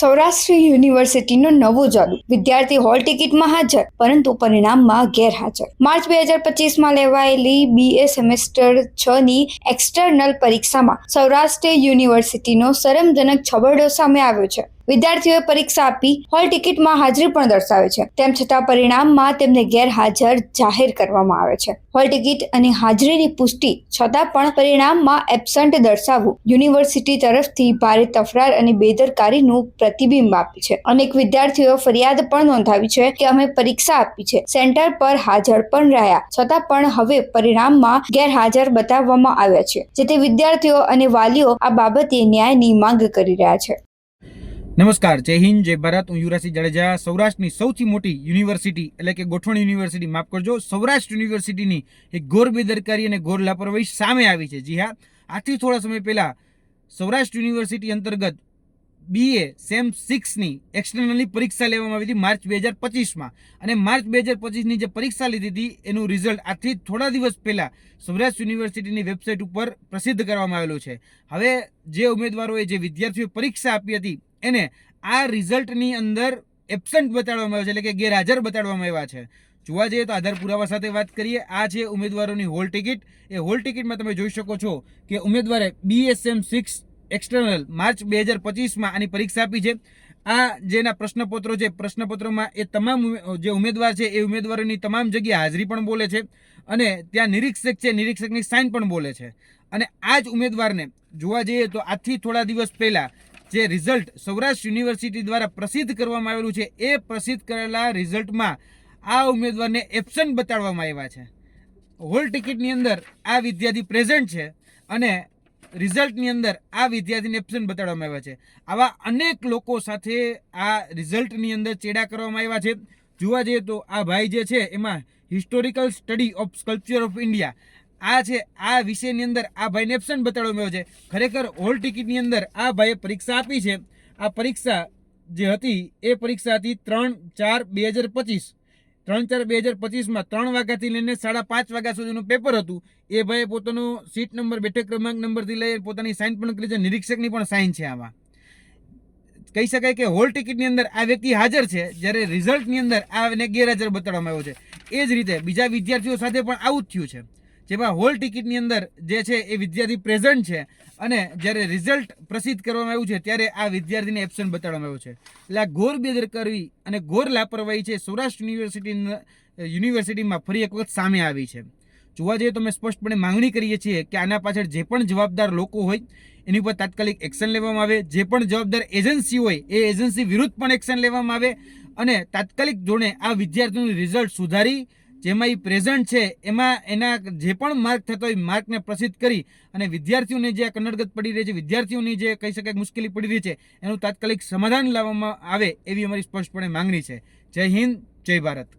સૌરાષ્ટ્ર યુનિવર્સિટીનો નવો જાદુ વિદ્યાર્થી હોલ ટિકિટમાં હાજર, પરંતુ પરિણામમાં ગેરહાજર. માર્ચ બે હજાર પચીસમાં લેવાયેલી બીએ સેમેસ્ટર છ ની એક્સટર્નલ પરીક્ષામાં સૌરાષ્ટ્ર યુનિવર્સિટીનો શરમજનક છબરડો સામે આવ્યો છે. વિદ્યાર્થીઓએ પરીક્ષા આપી, હોલ ટિકિટમાં હાજરી પણ દર્શાવે છે. તેમ છતાં પરિણામમાં તેમને ગેરહાજર જાહેર કરવામાં આવે છે. હોલ ટિકિટ અને હાજરીની પુષ્ટિ છતાં પણ પરિણામમાં એબસન્ટ દર્શાવવું યુનિવર્સિટી તરફથી ભારે તફરાર અને બેદરકારીનું પ્રતિબિંબ આપ્યું છે. અનેક વિદ્યાર્થીઓએ ફરિયાદ પણ નોંધાવી છે કે અમે પરીક્ષા આપી છે. સેન્ટર પર હાજર પણ રહ્યા, છતાં પણ હવે પરિણામમાં ગેરહાજર બતાવવામાં આવ્યા છે. જેથી વિદ્યાર્થીઓ અને વાલીઓ આ બાબતે ન્યાયની માંગ કરી રહ્યા છે. નમસ્કાર, જય હિન્દ, જય ભારત. હું યુવરાજસિંહ જાડેજા, સૌરાષ્ટ્રની સૌથી મોટી યુનિવર્સિટી, એટલે કે ગોઠવણ યુનિવર્સિટી, માફ કરજો, સૌરાષ્ટ્ર યુનિવર્સિટીની એક ઘોર બેદરકારી અને ઘોર લાપરવાહી સામે આવી છે. જી હા આથી થોડા સમય પહેલાં સૌરાષ્ટ્ર યુનિવર્સિટી અંતર્ગત બીએ સેમ સિક્સની એક્સટર્નલની પરીક્ષા લેવામાં આવી હતી માર્ચ બે હજાર પચીસમાં. અને માર્ચ બે હજાર પચીસની જે પરીક્ષા લીધી હતી, એનું રિઝલ્ટ આજથી થોડા દિવસ પહેલાં સૌરાષ્ટ્ર યુનિવર્સિટીની વેબસાઇટ ઉપર પ્રસિદ્ધ કરવામાં આવેલું છે. હવે જે ઉમેદવારોએ, જે વિદ્યાર્થીઓએ પરીક્ષા આપી હતી એને આ રિઝલ્ટની અંદર એબસન્ટ બતાડવામાં આવ્યો છે, એટલે કે ગેરહાજર બતાડવામાં આવ્યા છે. જોવા જઈએ તો આધાર પુરાવા સાથે વાત કરીએ, આ છે ઉમેદવારોની હોલ ટિકિટ. એ હોલ ટિકિટમાં તમે જોઈ શકો છો કે ઉમેદવારે બીએસએમ સિક્સ એક્સટર્નલ માર્ચ બે હજાર પચીસમાં આની પરીક્ષા આપી છે. આ જેના પ્રશ્નપત્રો છે, પ્રશ્નપત્રોમાં એ તમામ જે ઉમેદવાર છે, એ ઉમેદવારોની તમામ જગ્યાએ હાજરી પણ બોલે છે અને ત્યાં નિરીક્ષક છે, નિરીક્ષકની સાઇન પણ બોલે છે. અને આ જ ઉમેદવારને જોવા જઈએ તો આજથી થોડા દિવસ પહેલાં જે રિઝલ્ટ સૌરાષ્ટ્ર યુનિવર્સિટી દ્વારા પ્રસિદ્ધ કરવામાં આવેલું છે, એ પ્રસિદ્ધ કરેલા રિઝલ્ટમાં આ ઉમેદવારને એબસન્ટ બતાડવામાં આવ્યા છે. હોલ ટિકિટની અંદર આ વિદ્યાર્થી પ્રેઝન્ટ છે અને રિઝલ્ટની અંદર આ વિદ્યાર્થીને એબસન્ટ બતાડવામાં આવ્યા છે. આવા અનેક લોકો સાથે આ રિઝલ્ટની અંદર ચેડા કરવામાં આવ્યા છે. જોવા જઈએ તો આ ભાઈ જે છે, એમાં historical study of sculpture of India આ છે, આ વિષયની અંદર આ ભાઈને એબસન્ટ બતાડવામાં આવ્યો છે. ખરેખર હોલ ટિકિટની અંદર આ ભાઈએ પરીક્ષા આપી છે. આ પરીક્ષા જે હતી, એ પરીક્ષા હતી ત્રણ ચાર બે હજાર પચીસ. ત્રણ ચાર બે હજાર પચીસમાં ત્રણ વાગ્યાથી લઈને સાડા પાંચ વાગ્યા સુધીનું પેપર હતું. એ ભાઈએ પોતાનો સીટ નંબર બેઠક ક્રમાંક નંબરથી લઈ પોતાની સાઇન પણ કરી છે. નિરીક્ષકની પણ સાઇન છે આમાં. કહી શકાય કે હોલ ટિકિટની અંદર આ વ્યક્તિ હાજર છે, જ્યારે રિઝલ્ટની અંદર આને ગેરહાજર બતાડવામાં આવ્યો છે. એ જ રીતે બીજા વિદ્યાર્થીઓ સાથે પણ આવું જ થયું છે. જેમાં હોલ ટિકિટની અંદર જે છે એ વિદ્યાર્થી પ્રેઝન્ટ છે અને જ્યારે રિઝલ્ટ પ્રસિદ્ધ કરવામાં આવ્યું છે, ત્યારે આ વિદ્યાર્થીને એબસન્ટ બતાડવામાં આવ્યો છે. એટલે આ ઘોર બેદરકારી અને ઘોર લાપરવાહી છે સૌરાષ્ટ્ર યુનિવર્સિટી યુનિવર્સિટીમાં ફરી એક વખત સામે આવી છે. જોવા જઈએ તો અમે સ્પષ્ટપણે માંગણી કરીએ છીએ કે આના પાછળ જે પણ જવાબદાર લોકો હોય, એની ઉપર તાત્કાલિક એક્શન લેવામાં આવે. જે પણ જવાબદાર એજન્સી હોય, એ એજન્સી વિરુદ્ધ પણ એક્શન લેવામાં આવે અને તાત્કાલિક ધોરણે આ વિદ્યાર્થીનું રિઝલ્ટ સુધારી જેમાં એ પ્રેઝન્ટ છે, એમાં એના જે પણ માર્ક થતો હોય માર્કને પ્રસિદ્ધ કરી અને વિદ્યાર્થીઓને જે કન્નડગત પડી રહી છે, વિદ્યાર્થીઓની જે કહી શકાય મુશ્કેલી પડી રહી છે, એનું તાત્કાલિક સમાધાન લાવવામાં આવે એવી અમારી સ્પષ્ટપણે માંગણી છે. જય હિન્દ, જય ભારત.